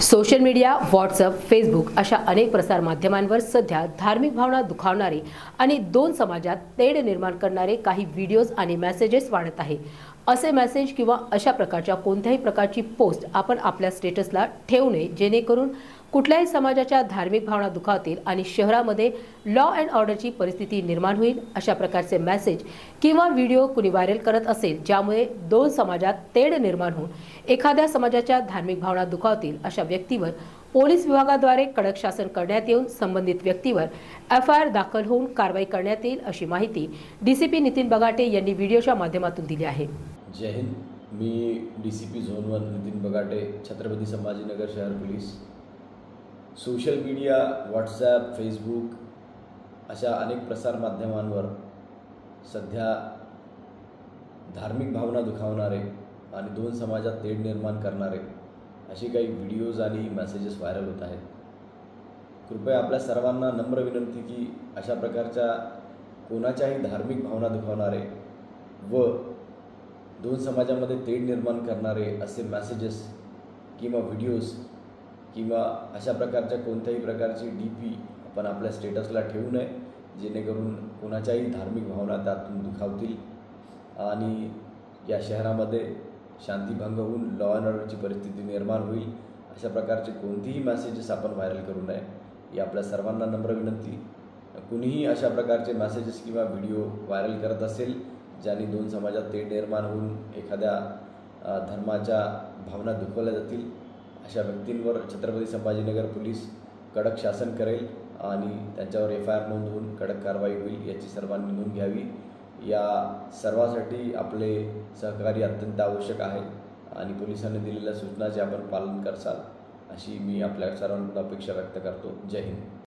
Social media WhatsApp Facebook अशा अनेक प्रसारमाध्यमांवर सध्या धार्मिक भावना दुखावणारे आणि दोन समाजात तेढ निर्माण करणारे काही व्हिडिओज आणि मेसेजेस वाढत आहे. असे मेसेज किंवा अशा प्रकारच्या कोणत्याही प्रकारची पोस्ट आपण आपल्या स्टेटसला ठेवू नये. जेणेकरून कुठल्याही समाजाच्या धार्मिक भावना दुखावतील आणि शहरामध्ये लॉ अँड ऑर्डरची परिस्थिती निर्माण होईल अशा प्रकारचे मेसेज किंवा व्हिडिओ कुणी व्हायरल करत असेल ज्यामुळे दोन समाजात तेढ निर्माण होऊन एखाद्या समाजाच्या धार्मिक भावना दुखावतील अशा व्यक्तीवर पोलीस विभागाद्वारे कडक शासन करण्यात येऊन संबंधित व्यक्तीवर एफ आय आर दाखल होऊन कारवाई करण्यात येईल अशी माहिती डीसीपी नितीन बगाटे यांनी व्हिडिओच्या माध्यमातून दिली आहे. जय हिंद मी D C P zone one Nitin Bagate Chhatrapati Sambhajinagar शहर police. Social media WhatsApp Facebook अशा अनेक प्रसारमाध्यमांवर सध्या धार्मिक भावना दुखावणारे आणि दोन समाजात तेढ निर्माण करणारे अशी काही व्हिडिओज आणि मेसेजेस व्हायरल होत आहेत. कृपया आपल्या सर्वांना नम्र विनंती की अशा प्रकारच्या कोणाच्याही धार्मिक भावना दुखावणारे व दोन समाजामध्ये तेढ निर्माण करणारे असे मॅसेजेस किंवा व्हिडिओज किंवा अशा प्रकारच्या कोणत्याही प्रकारची डी पी आपण आपल्या स्टेटसला ठेवू नये जेणेकरून कोणाच्याही धार्मिक भावना त्यातून दुखावतील. आणि या शहरामध्ये शांतीभंग होऊन लॉ अँड ऑर्डरची परिस्थिती निर्माण होईल अशा प्रकारचे कोणतेही मॅसेजेस आपण व्हायरल करू नये. ही आपल्या सर्वांना नम्र विनंती. कुणीही अशा प्रकारचे मॅसेजेस किंवा व्हिडिओ व्हायरल करत असेल ज्यांनी दोन समाजात ते निर्माण होऊन एखाद्या धर्माच्या भावना दुखवल्या जातील अशा व्यक्तींवर छत्रपती संभाजीनगर पोलीस कडक शासन करेल आणि त्यांच्यावर एफ आय आर नोंद होऊन कडक कारवाई होईल याची सर्वांनी नोंद घ्यावी. या सर्वासाठी आपले सहकार्य अत्यंत आवश्यक आहे आणि पोलिसांनी दिलेल्या सूचनाचे आपण पालन करसाल अशी मी आपल्या सर्वांकडून अपेक्षा व्यक्त करतो. जय हिंद.